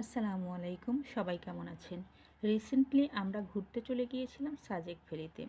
আসসালামু আলাইকুম, সবাই কেমন আছেন? রিসেন্টলি আমরা ঘুরতে চলে গিয়েছিলাম সাজেক ভ্যালিতে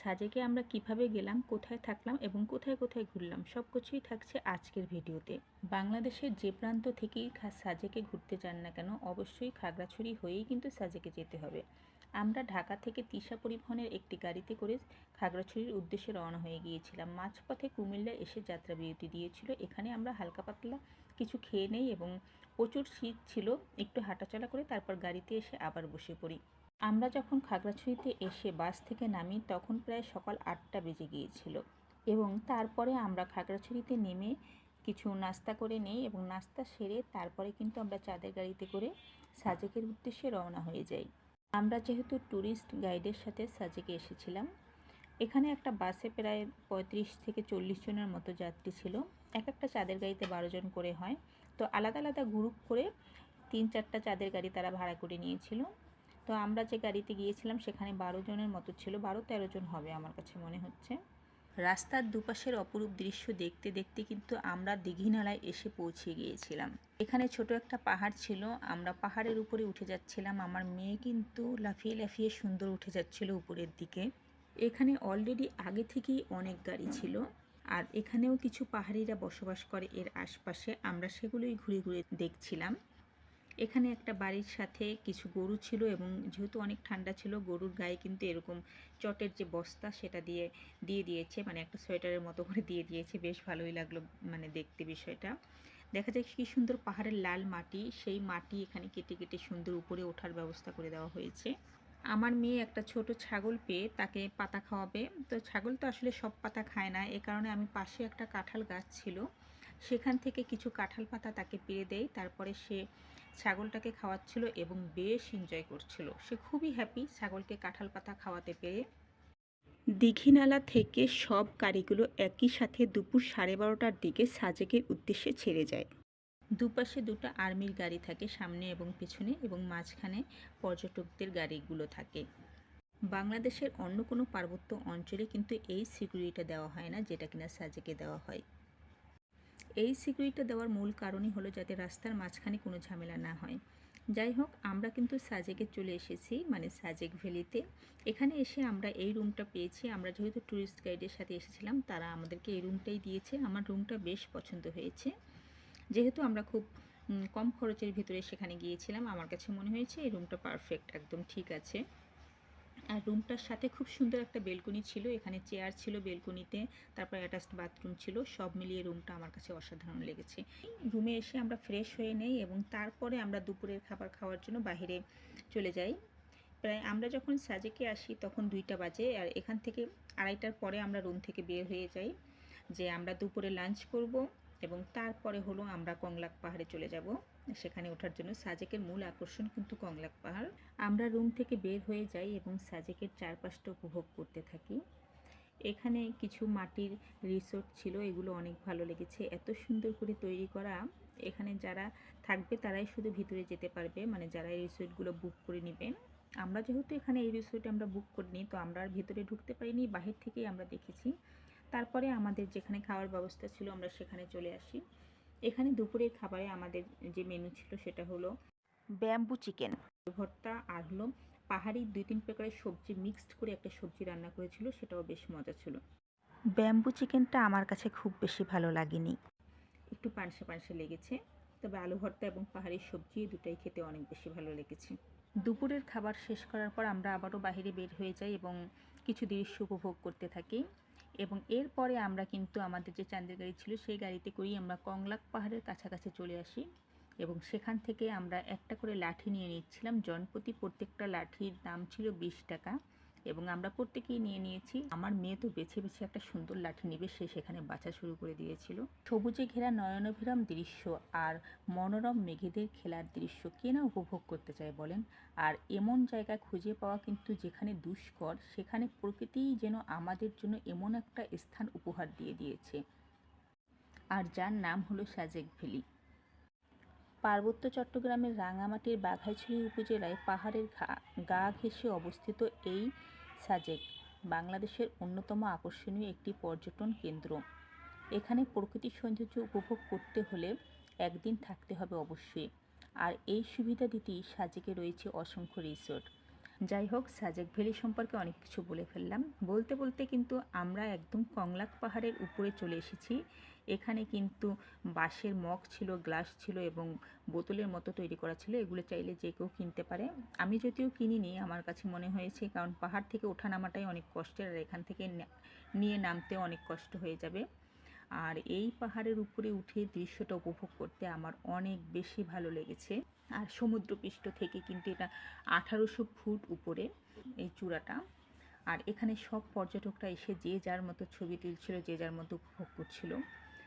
সাজেকে আমরা কীভাবে গেলাম, কোথায় থাকলাম এবং কোথায় কোথায় ঘুরলাম সব কিছুই থাকছে আজকের ভিডিওতে। বাংলাদেশের যে প্রান্ত থেকেই সাজেকে ঘুরতে যান না কেন, অবশ্যই খাগড়াছড়ি হয়েই কিন্তু সাজেকে যেতে হবে। আমরা ঢাকা থেকে তিশা পরিবহনের একটি গাড়িতে করে খাগড়াছড়ির উদ্দেশ্যে রওনা হয়ে গিয়েছিলাম। মাঝপথে কুমিল্লা এসে যাত্রা বিরতি দিয়েছিল। এখানে আমরা হালকা পাতলা কিছু খেয়ে নেই এবং প্রচুর শীত ছিল। একটু হাঁটাচলা করে তারপর গাড়িতে এসে আবার বসে পড়ি। আমরা যখন খাগড়াছড়িতে এসে বাস থেকে নামি, তখন প্রায় সকাল আটটা বেজে গিয়েছিল এবং তারপরে আমরা খাগড়াছড়িতে নেমে কিছু নাস্তা করে নেই এবং নাস্তা সেরে তারপরে কিন্তু আমরা চাঁদের গাড়িতে করে সাজেকের উদ্দেশ্যে রওনা হয়ে যাই। আমরা যেহেতু ট্যুরিস্ট গাইডের সাথে সাজেকে এসেছিলাম, এখানে একটা বাসে প্রায় পঁয়ত্রিশ থেকে চল্লিশ জনের মতো যাত্রী ছিল। এক একটা চাঁদের গাড়িতে বারো জন করে হয়। তো আলাদা আলাদা গ্রুপ করে তিন চারটা চাঁদের গাড়ি তারা ভাড়া করে নিয়েছিল। তো আমরা যে গাড়িতে গিয়েছিলাম, সেখানে বারো জনের মতো ছিল। বারো তেরো জন হবে আমার কাছে মনে হচ্ছে। রাস্তার দুপাশের অপরূপ দৃশ্য দেখতে দেখতে কিন্তু আমরা দীঘিনালায় এসে পৌঁছে গিয়েছিলাম। এখানে ছোট একটা পাহাড় ছিল, আমরা পাহাড়ের উপরে উঠে যাচ্ছিলাম। আমার মেয়ে কিন্তু লাফিয়ে লাফিয়ে সুন্দর উঠে যাচ্ছিল উপরের দিকে। এখানে অলরেডি আগে থেকেই অনেক গাড়ি ছিল আর এখানেও কিছু পাহাড়িরা বসবাস করে এর আশপাশে। আমরা সেগুলোই ঘুরে ঘুরে দেখছিলাম। এখানে একটা বাড়ির সাথে কিছু গরু ছিল এবং যেহেতু অনেক ঠান্ডা ছিল, গরুর গায়ে কিন্তু এরকম চটের যে বস্তা সেটা দিয়ে দিয়ে দিয়েছে মানে একটা সোয়েটারের মতো করে দিয়ে দিয়েছে। বেশ ভালোই লাগল মানে দেখতে বিষয়টা। দেখা যায় কি সুন্দর পাহাড়ের লাল মাটি, সেই মাটি এখানে কেটে কেটে সুন্দর উপরে ওঠার ব্যবস্থা করে দেওয়া হয়েছে। আমার মেয়ে একটা ছোট ছাগল পেয়ে তাকে পাতা খাওয়াবে। তো ছাগল তো আসলে সব পাতা খায় না, এ কারণে আমি পাশে একটা কাঁঠাল গাছ ছিল। সেখান থেকে কিছু কাঁঠাল পাতা তাকে পেরে দেই, তারপরে সে ছাগলটাকে খাওয়াচ্ছিল এবং বেশ এনজয় করছিল। সে খুবই হ্যাপি ছাগলকে কাঁঠাল পাতা খাওয়াতে পেরে। দীঘিনালা থেকে সব গাড়িগুলো একই সাথে দুপুর সাড়ে বারোটার দিকে সাজেকের উদ্দেশ্যে ছেড়ে যায়। দুপাশে দুটো আর্মির গাড়ি থাকে সামনে এবং পেছনে এবং মাঝখানে পর্যটকদের গাড়িগুলো থাকে। বাংলাদেশের অন্য কোনো পার্বত্য অঞ্চলে কিন্তু এই সিকিউরিটিটা দেওয়া হয় না, যেটা কিনা সাজেকে দেওয়া হয়। এই সিকিউরিটিটা দেওয়ার মূল কারণই হলো যাতে রাস্তার মাঝখানে কোনো ঝামেলা না হয়। যাই হোক আমরা কিন্তু সাজেকে চলে এসেছি মানে সাজেক ভ্যালিতে। এখানে এসে আমরা এই রুমটা পেয়েছি। আমরা যেহেতু ট্যুরিস্ট গাইডের সাথে এসেছিলাম, তারা আমাদেরকে এই রুমটাই দিয়েছে। আমার রুমটা বেশ পছন্দ হয়েছে। যেহেতু আমরা খুব কম খরচের ভিতরে সেখানে গিয়েছিলাম, আমার কাছে মনে হয়েছে এই রুমটা পারফেক্ট, একদম ঠিক আছে। আর রুমটার সাথে খুব সুন্দর একটা বেলকনি ছিল। এখানে চেয়ার ছিল বেলকনিতে, তারপর অ্যাটাচড বাথরুম ছিল। সব মিলিয়ে রুমটা আমার কাছে অসাধারণ লেগেছে। রুমে এসে আমরা ফ্রেশ হয়ে নেই এবং তারপরে আমরা দুপুরের খাবার খাওয়ার জন্য বাইরে চলে যাই। প্রায় আমরা যখন সাজেকে আসি তখন দুইটা বাজে আর এখান থেকে আড়াইটার পরে আমরা রুম থেকে বের হয়ে যাই যে আমরা দুপুরে লাঞ্চ করব এবং তারপরে হলো আমরা কংলাক পাহাড়ে চলে যাব। সেখানে ওঠার জন্য সাজেকের মূল আকর্ষণ কিন্তু কংলাক পাহাড়। আমরা রুম থেকে বের হয়ে যাই এবং সাজেকের চারপাশটা উপভোগ করতে থাকি। এখানে কিছু মাটির রিসোর্ট ছিল, এগুলো অনেক ভালো লেগেছে। এত সুন্দর করে তৈরি করা, এখানে যারা থাকবে তারাই শুধু ভিতরে যেতে পারবে মানে যারা এই রিসোর্টগুলো বুক করে নেবেন। আমরা যেহেতু এখানে এই রিসোর্টে আমরা বুক করিনি, তো আমরা আর ভিতরে ঢুকতে পারিনি, বাহির থেকেই আমরা দেখেছি। তারপরে আমাদের যেখানে খাওয়ার ব্যবস্থা ছিল, আমরা সেখানে চলে আসি। এখানে দুপুরের খাবারে আমাদের যে মেনু ছিল সেটা হলো ব্যাম্বু চিকেন ভর্তা আর হলো পাহাড়ি দুই তিন প্রকারের সবজি মিক্সড করে একটা সবজি রান্না করেছিল, সেটাও বেশ মজা ছিল। ব্যাম্বু চিকেনটা আমার কাছে খুব বেশি ভালো লাগেনি। একটু পানসে পানসে লেগেছে, তবে আলু ভর্তা এবং পাহাড়ি সবজি দুটাই খেতে অনেক বেশি ভালো লেগেছে। দুপুরের খাবার শেষ করার পর আমরা আবারও বাইরে বের হয়ে যাই এবং কিছু দৃশ্য উপভোগ করতে থাকি। এবং এরপরে আমরা কিন্তু আমাদের যে চাঁদের গাড়ি ছিল, সেই গাড়িতে করেই আমরা কংলাক পাহাড়ের কাছাকাছি চলে আসি এবং সেখান থেকে আমরা একটা করে লাঠি নিয়ে নিচ্ছিলাম। জনপ্রতি প্রত্যেকটা লাঠির দাম ছিল বিশ টাকা। এবং আমরা প্রত্যেকেই নিয়ে নিয়েছি। আমার মেয়ে তো বেছে বেছে একটা সুন্দর লাঠি নেবে, সে সেখানে বাছা শুরু করে দিয়েছিল। সবুজে ঘেরা নয়নভিরাম দৃশ্য আর মনোরম মেঘেদের খেলার দৃশ্য কে না উপভোগ করতে চায় বলেন? আর এমন জায়গা খুঁজে পাওয়া কিন্তু যেখানে দুষ্কর, সেখানে প্রকৃতিই যেন আমাদের জন্য এমন একটা স্থান উপহার দিয়ে দিয়েছে। আর যার নাম হলো সাজেক ভ্যালি পার্বত্য চট্টগ্রামের রাঙামাটির বাঘাইছড়ি উপজেলায় পাহাড়ের গা ঘেঁষে অবস্থিত এই সাজেক, বাংলাদেশের অন্যতম আকর্ষণীয় একটি পর্যটন কেন্দ্র। এখানে প্রকৃতির সৌন্দর্য উপভোগ করতে হলে একদিন থাকতে হবে অবশ্যই। আর এই সুবিধা দিতেই সাজেকে রয়েছে অসংখ্য রিসোর্ট। যাই হোক, সাজেক ভ্যালি সম্পর্কে অনেক কিছু বলে ফেললাম। বলতে বলতে কিন্তু আমরা একদম কংলাক পাহাড়ের উপরে চলে এসেছি। এখানে কিন্তু বাঁশের মগ ছিল, গ্লাস ছিল এবং বোতলের মতো তৈরি করা ছিল। এগুলো চাইলে যে কেউ কিনতে পারে। আমি যদিও কিনিনি, আমার কাছে মনে হয়েছে, কারণ পাহাড় থেকে ওঠা নামাটাই অনেক কষ্টের আর এখান থেকে নিয়ে নামতে অনেক কষ্ট হয়ে যাবে। আর এই পাহাড়ের উপরে উঠে দৃশ্যটা উপভোগ করতে আমার অনেক বেশি ভালো লেগেছে। আর সমুদ্রপৃষ্ঠ থেকে কিন্তু এটা আঠারোশো ফুট উপরে এই চূড়াটা। আর এখানে সব পর্যটকরা এসে যে যার মতো ছবি তুলছিল, যে যার মতো উপভোগ করছিল,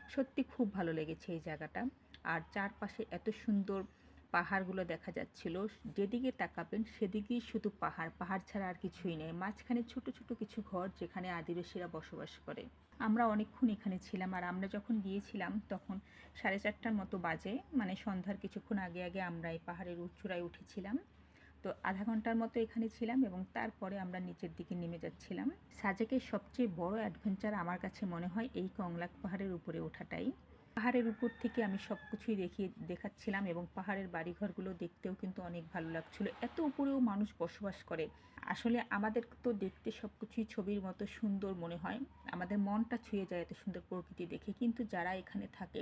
সত্যি খুব ভালো লেগেছে এই জায়গাটা। আর চারপাশে এত সুন্দর পাহাড়গুলো দেখা যাচ্ছিল। যেদিকে তাকাবেন সেদিকেই শুধু পাহাড় পাহাড় ছাড়া আর কিছুই নেই। মাঝখানে ছোট ছোট কিছু ঘর যেখানে আদিবাসীরা বসবাস করে। আমরা অনেকক্ষণ এখানে ছিলাম আর আমরা যখন গিয়েছিলাম তখন সাড়ে চারটার মতো বাজে। মানে সন্ধ্যার কিছুক্ষণ আগে আগে আমরা এই পাহাড়ের উচ্চূড়ায় উঠেছিলাম। তো আধা ঘণ্টার মতো এখানে ছিলাম এবং তারপরে আমরা নিচের দিকে নেমে যাচ্ছিলাম। সাজেকের সবচেয়ে বড় অ্যাডভেঞ্চার আমার কাছে মনে হয় এই কংলাক পাহাড়ের উপরে ওঠাটাই। পাহাড়ের উপর থেকে আমি সব কিছুই দেখিয়ে, দেখাচ্ছিলাম এবং পাহাড়ের বাড়িঘরগুলো দেখতেও কিন্তু অনেক ভালো লাগছিল। এত উপরেও মানুষ বসবাস করে। আসলে আমাদের তো দেখতে সব কিছুই ছবির মতো সুন্দর মনে হয়। আমাদের মনটা ছুঁয়ে যায় এত সুন্দর প্রকৃতি দেখে। কিন্তু যারা এখানে থাকে,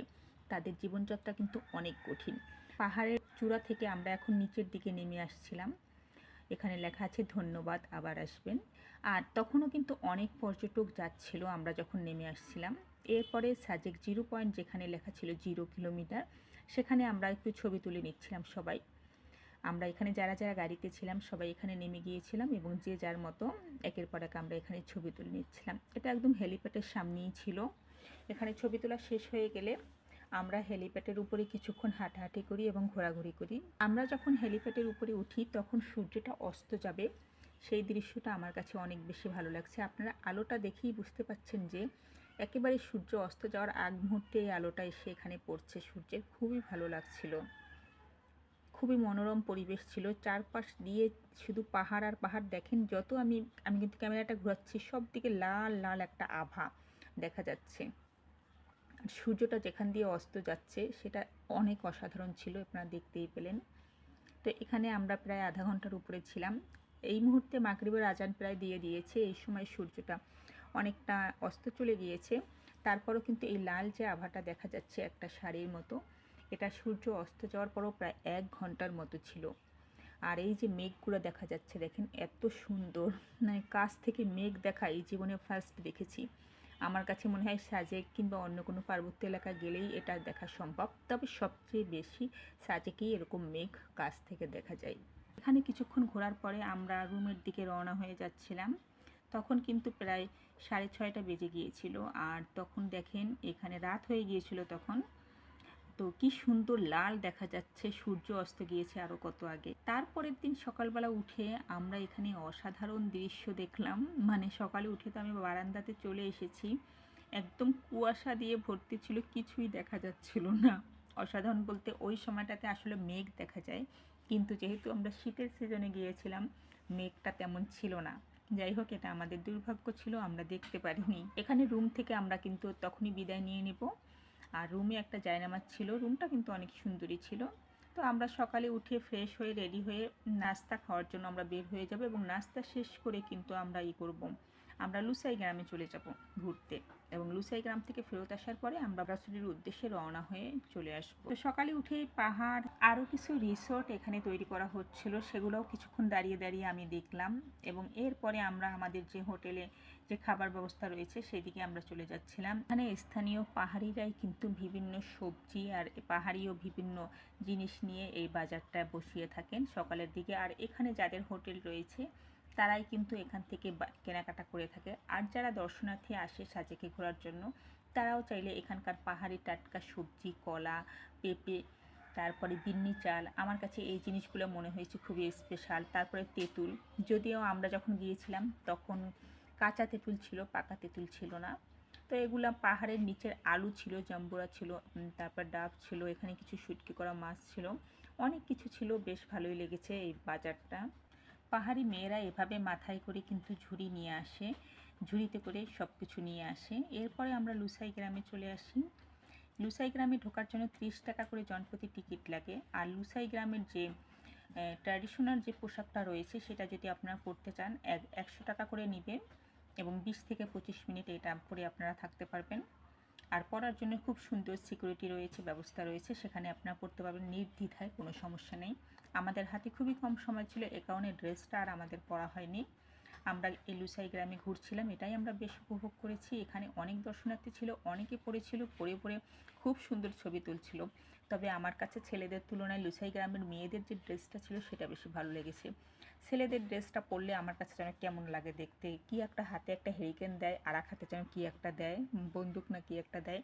তাদের জীবনযাত্রা কিন্তু অনেক কঠিন। পাহাড়ের চূড়া থেকে আমরা এখন নিচের দিকে নেমে আসছিলাম। এখানে লেখা আছে, ধন্যবাদ, আবার আসবেন। আর তখনও কিন্তু অনেক পর্যটক যাচ্ছিল, আমরা যখন নেমে আসছিলাম। এরপরে সাজেক জিরো পয়েন্ট যেখানে লেখা ছিল জিরো কিলোমিটার, সেখানে আমরা একটু ছবি তুলে নিচ্ছিলাম সবাই। আমরা এখানে যারা যারা গাড়িতে ছিলাম, সবাই এখানে নেমে গিয়েছিলাম এবং যে যার মতো একের পর এক আমরা এখানে ছবি তুলে নিচ্ছিলাম। এটা একদম হেলিপ্যাডের সামনেই ছিল। এখানে ছবি তোলা শেষ হয়ে গেলে আমরা হেলিপ্যাডের উপরে কিছুক্ষণ হাঁটাহাঁটি করি এবং ঘোরাঘুরি করি। আমরা যখন হেলিপ্যাডের উপরে উঠি, তখন সূর্যটা অস্ত যাবে। সেই দৃশ্যটা আমার কাছে অনেক বেশি ভালো লাগছে। আপনারা আলোটা দেখেই বুঝতে পাচ্ছেন যে একেবারে সূর্য অস্ত যাওয়ার আগ মুহূর্তে এই আলোটা এসে এখানে পড়ছে। সূর্যের খুবই ভালো লাগছিল। খুবই মনোরম পরিবেশ ছিল। চারপাশ দিয়ে শুধু পাহাড় আর পাহাড় দেখেন, যত আমি আমি কিন্তু ক্যামেরাটা ঘোরাচ্ছি, সব দিকে লাল লাল একটা আভা দেখা যাচ্ছে। সূর্যটা যেখান দিয়ে অস্ত যাচ্ছে, সেটা অনেক অসাধারণ ছিল, আপনারা দেখতেই পেলেন। তো এখানে আমরা প্রায় আধা ঘণ্টার উপরে ছিলাম। এই মুহূর্তে মাগরিবের আজান প্রায় দিয়ে দিয়েছে, এই সময় সূর্যটা অনেকটা অস্ত চলে গিয়েছে। তারপরও কিন্তু এই লাল যে আভাটা দেখা যাচ্ছে একটা শাড়ির মতো, এটা সূর্য অস্ত যাওয়ার পরও প্রায় এক ঘণ্টার মতো ছিল। আর এই যে মেঘগুলো দেখা যাচ্ছে, দেখেন এত সুন্দর মানে কাছ থেকে মেঘ দেখা এই জীবনে ফার্স্ট দেখেছি। আমার কাছে মনে হয় সাজেক কিংবা অন্য কোনো পার্বত্য এলাকা গেলেই এটা দেখা সম্ভব, তবে সবচেয়ে বেশি সাজেকেই এরকম মেঘ কাছ থেকে দেখা যায়। এখানে কিছুক্ষণ ঘোরার পরে আমরা রুমের দিকে রওনা হয়ে যাচ্ছিলাম। তখন কিন্তু প্রায় সাড়ে ছয়টা বেজে গিয়েছিল আর তখন দেখেন এখানে রাত হয়ে গিয়েছিল তখন। তো কি সুন্দর লাল দেখা যাচ্ছে, সূর্য অস্ত গিয়েছে আরও কত আগে। তারপরের দিন সকালবেলা উঠে আমরা এখানে অসাধারণ দৃশ্য দেখলাম। মানে সকালে উঠে তো আমি বারান্দাতে চলে এসেছি। একদম কুয়াশা দিয়ে ভর্তি ছিল, কিছুই দেখা যাচ্ছিল না। অসাধারণ বলতে ওই সময়টাতে আসলে মেঘ দেখা যায়। কিন্তু যেহেতু আমরা শীতের সিজনে গিয়েছিলাম, মেঘটা তেমন ছিল না। যাই হোক, এটা আমাদের দুর্ভাগ্য ছিল, আমরা দেখতে পারিনি। এখানে রুম থেকে আমরা কিন্তু তখনই বিদায় নিয়ে নেব। আর রুমে একটা জায়নামাজ ছিল রুমটা কিন্তু অনেক সুন্দরই ছিল। তো আমরা সকালে উঠে ফ্রেশ হয়ে রেডি হয়ে নাস্তা খাওয়ার জন্য আমরা বের হয়ে যাব এবং নাস্তা শেষ করে কিন্তু আমরা ই করব। আমরা লুসাই গ্রামে চলে যাব ঘুরতে এবং লুসাই গ্রাম থেকে ফেরত আসার পরে আমরা ব্রাসুরির উদ্দেশ্যে রওনা হয়ে চলে আসব। তো সকালে উঠে পাহাড় আরও কিছু রিসোর্ট এখানে তৈরি করা হচ্ছিল, সেগুলোও কিছুক্ষণ দাঁড়িয়ে দাঁড়িয়ে আমি দেখলাম এবং এরপরে আমরা আমাদের যে হোটেলে যে খাবার ব্যবস্থা রয়েছে সেদিকে আমরা চলে যাচ্ছিলাম। এখানে স্থানীয় পাহাড়িরাই কিন্তু বিভিন্ন সবজি আর পাহাড়িও বিভিন্ন জিনিস নিয়ে এই বাজারটা বসিয়ে থাকেন সকালের দিকে। আর এখানে যাদের হোটেল রয়েছে তারাই কিন্তু এখান থেকে কেনাকাটা করে থাকে। আর যারা দর্শনার্থী আসে সাজেকে ঘোরার জন্য, তারাও চাইলে এখানকার পাহাড়ি টাটকা সবজি, কলা, পেঁপে, তারপরে বিন্নি চাল, আমার কাছে এই জিনিসগুলো মনে হয়েছে খুবই স্পেশাল তারপরে তেঁতুল, যদিও আমরা যখন গিয়েছিলাম তখন কাঁচা তেঁতুল ছিল, পাকা তেঁতুল ছিল না। তো এগুলো পাহাড়ের নিচের আলু ছিল, জাম্বুরা ছিল তারপর ডাব ছিল, এখানে কিছু শুটকি করা মাছ ছিল। অনেক কিছু ছিল, বেশ ভালোই লেগেছে এই বাজারটা। পাহাড়ি মেয়েরা এভাবে মাথায় করে কিন্তু ঝুড়ি নিয়ে আসে, ঝুড়িতে করে সব কিছু নিয়ে আসে। এরপরে আমরা লুসাই গ্রামে চলে আসি। লুসাই গ্রামে ঢোকার জন্য ত্রিশ টাকা করে জনপ্রতি টিকিট লাগে। আর লুসাই গ্রামের যে ট্র্যাডিশনাল যে পোশাকটা রয়েছে, সেটা যদি আপনারা পরতে চান, এক, একশো টাকা করে নেবে এবং বিশ থেকে পঁচিশ মিনিট এটা পরে আপনারা থাকতে পারবেন। আর পড়ার জন্য খুব সুন্দর সিকিউরিটি রয়েছে, ব্যবস্থা রয়েছে, সেখানে আপনারা পড়তে পারবেন নির্দ্বিধায়, কোনো সমস্যা নেই। আমাদের হাতে খুবই কম সময় ছিল, এ কারণে ড্রেসটা আর আমাদের পরা হয়নি। আমরা এই লুসাই গ্রামে ঘুরছিলাম, এটাই আমরা বেশ উপভোগ করেছি। এখানে অনেক দর্শনার্থী ছিল, অনেকে পড়েছিল পরে পরে খুব সুন্দর ছবি তুলছিল। তবে আমার কাছে ছেলেদের তুলনায় লুসাই গ্রামের মেয়েদের যে ড্রেসটা ছিল, সেটা বেশি ভালো লেগেছে। ছেলেদের ড্রেসটা পরলে আমার কাছে যেন কেমন লাগে দেখতে, কি একটা হাতে একটা হেরিকেন দেয়, আর এক হাতে যেন কী একটা দেয়, বন্দুক না কি একটা দেয়।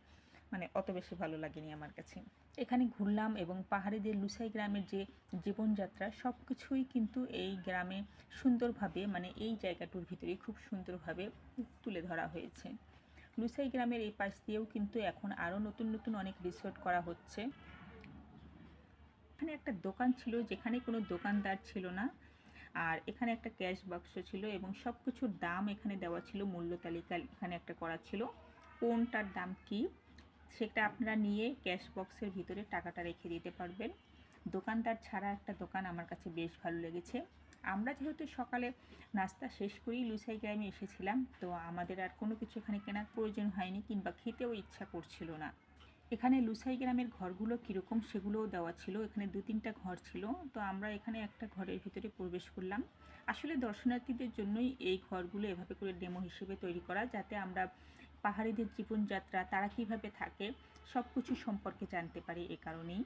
মানে অত বেশি ভালো লাগেনি আমার কাছে। এখানে ঘুরলাম এবং পাহাড়িদের লুসাই গ্রামের যে জীবনযাত্রা সব কিছুই কিন্তু এই গ্রামে সুন্দরভাবে মানে এই জায়গাটার ভিতরে খুব সুন্দরভাবে তুলে ধরা হয়েছে। লুসাই গ্রামের এই পাশ দিয়েও কিন্তু এখন আরও নতুন নতুন অনেক রিসোর্ট করা হচ্ছে। এখানে একটা দোকান ছিল, যেখানে কোনো দোকানদার ছিল না। আর এখানে একটা ক্যাশ বাক্স ছিল এবং সব কিছুর দাম এখানে দেওয়া ছিল, মূল্য তালিকা এখানে একটা করা ছিল। কোনটার দাম কি? সেটা আপনারা নিয়ে ক্যাশ বক্সের ভিতরে টাকাটা রেখে দিতে পারবেন। দোকানদার ছাড়া একটা দোকান আমার কাছে বেশ ভালো লেগেছে। আমরা যেহেতু সকালে নাস্তা শেষ করেই লুসাই গ্রামে এসেছিলাম, তো আমাদের আর কোনো কিছু এখানে কেনার প্রয়োজন হয়নি কিংবা খেতেও ইচ্ছা করছিল না। এখানে লুসাই গ্রামের ঘরগুলো কীরকম সেগুলোও দেওয়া ছিল, এখানে দু তিনটা ঘর ছিল, তো আমরা এখানে একটা ঘরের ভিতরে প্রবেশ করলাম। আসলে দর্শনার্থীদের জন্যই এই ঘরগুলো এভাবে করে ডেমো হিসেবে তৈরি করা, যাতে আমরা পাহাড়িদের জীবনযাত্রা, তারা কীভাবে থাকে সব কিছু সম্পর্কে জানতে পারি এ কারণেই।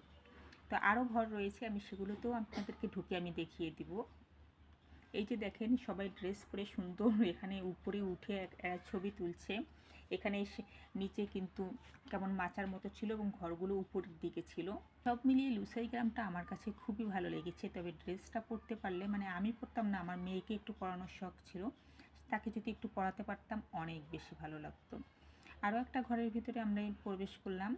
তো আরও ঘর রয়েছে, আমি সেগুলোতেও আপনাদেরকে ঢুকে আমি দেখিয়ে দিব। এই যে দেখেন, সবাই ড্রেস পরে সুন্দর এখানে উপরে উঠে ছবি তুলছে। এখানে নিচে কিন্তু কেমন মাচার মতো ছিল এবং ঘরগুলো উপরের দিকে ছিল। সব মিলিয়ে লুসাই গ্রামটা আমার কাছে খুবই ভালো লেগেছে, তবে ড্রেসটা পরতে পারলে মানে আমি পরতাম না, আমার মেয়েকে একটু পরানোর শখ ছিল। তাকে যদি একটু পড়াতে পারতাম অনেক বেশি ভালো লাগতো। আরও একটা ঘরের ভিতরে আমরা প্রবেশ করলাম।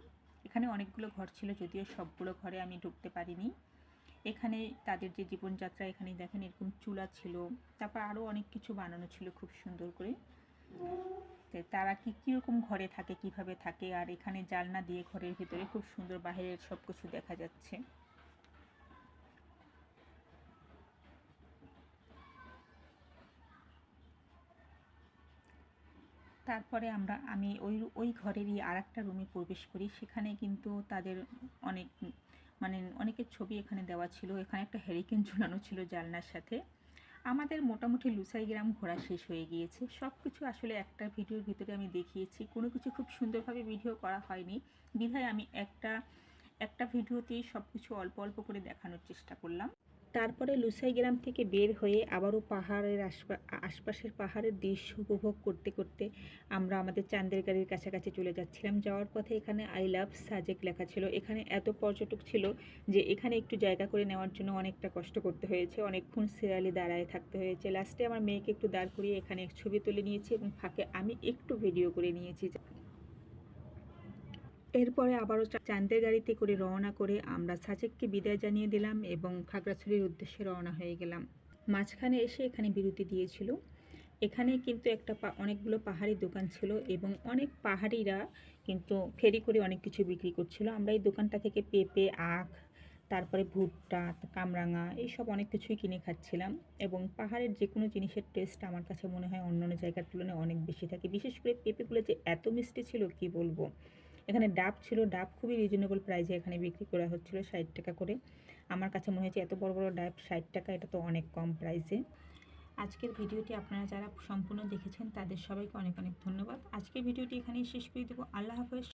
এখানে অনেকগুলো ঘর ছিল, যদিও সবগুলো ঘরে আমি ঢুকতে পারিনি। এখানে তাদের যে জীবনযাত্রা এখানে দেখেন এরকম চুলা ছিল, তারপর আরও অনেক কিছু বানানো ছিল খুব সুন্দর করে। তারা কি কীরকম ঘরে থাকে, কীভাবে থাকে, আর এখানে জালনা দিয়ে ঘরের ভিতরে খুব সুন্দর বাইরের সব কিছু দেখা যাচ্ছে। তারপরে আমরা, আমি ওই ওই ঘরেরই আর একটা রুমে প্রবেশ করি। সেখানে কিন্তু তাদের অনেক মানে অনেকের ছবি এখানে দেওয়া ছিল। এখানে একটা হ্যারিকেন ঝুলানো ছিল জালনার সাথে। আমাদের মোটামুটি লুসাই গ্রাম ঘোরা শেষ হয়ে গিয়েছে। সব কিছু আসলে একটা ভিডিওর ভিতরে আমি দেখিয়েছি। কোনো কিছু খুব সুন্দরভাবে ভিডিও করা হয়নি। বিধায় আমি একটা একটা ভিডিওতেই সব কিছু অল্প অল্প করে দেখানোর চেষ্টা করলাম। তারপরে লুসাই গ্রাম থেকে বের হয়ে আবারও পাহাড়ের আশপা- আশপাশের পাহাড়ের দৃশ্য উপভোগ করতে করতে আমরা আমাদের চাঁদের গাড়ির কাছাকাছি চলে যাচ্ছিলাম। যাওয়ার পথে এখানে আই লাভ সাজেক লেখা ছিল। এখানে এত পর্যটক ছিল যে এখানে একটু জায়গা করে নেওয়ার জন্য অনেকটা কষ্ট করতে হয়েছে। অনেকক্ষণ সিরিয়ালি দাঁড়ায় থাকতে হয়েছে। লাস্টে আমার মেয়েকে একটু দাঁড় করিয়ে এখানে ছবি তুলে নিয়েছি এবং ফাঁকে আমি একটু ভিডিও করে নিয়েছি। এরপরে আবারও চা- চাঁদের গাড়িতে করে রওনা করে আমরা সাজেককে বিদায় জানিয়ে দিলাম এবং খাগড়াছড়ির উদ্দেশ্যে রওনা হয়ে গেলাম। মাঝখানে এসে এখানে বিরতি দিয়েছিল। এখানে কিন্তু একটা অনেকগুলো পাহাড়ি দোকান ছিল এবং অনেক পাহাড়িরা কিন্তু ফেরি করে অনেক কিছু বিক্রি করছিল। আমরা এই দোকানটা থেকে পেঁপে, আখ, তারপরে ভুট্টা কামরাঙা এইসব অনেক কিছুই কিনে খাচ্ছিলাম এবং পাহাড়ের যে কোনো জিনিসের টেস্ট আমার কাছে মনে হয় অন্য অন্য জায়গার তুলনায় অনেক বেশি থাকে। বিশেষ করে পেঁপেগুলো যে এত মিষ্টি ছিল, কি বলব? এখানে ডাব ছিল, ডাব খুবই রিজনেবল প্রাইসে এখানে বিক্রি করা হচ্ছিল ষাট টাকা করে। আমার কাছে মনে হয়েছে এত বড় বড় ডাব ষাট টাকা, এটা তো অনেক কম প্রাইসে আজকের ভিডিওটি আপনারা যারা সম্পূর্ণ দেখেছেন, তাদের সবাইকে অনেক অনেক ধন্যবাদ। আজকের ভিডিওটি এখানেই শেষ করে দেবো। আল্লাহ হাফেজ।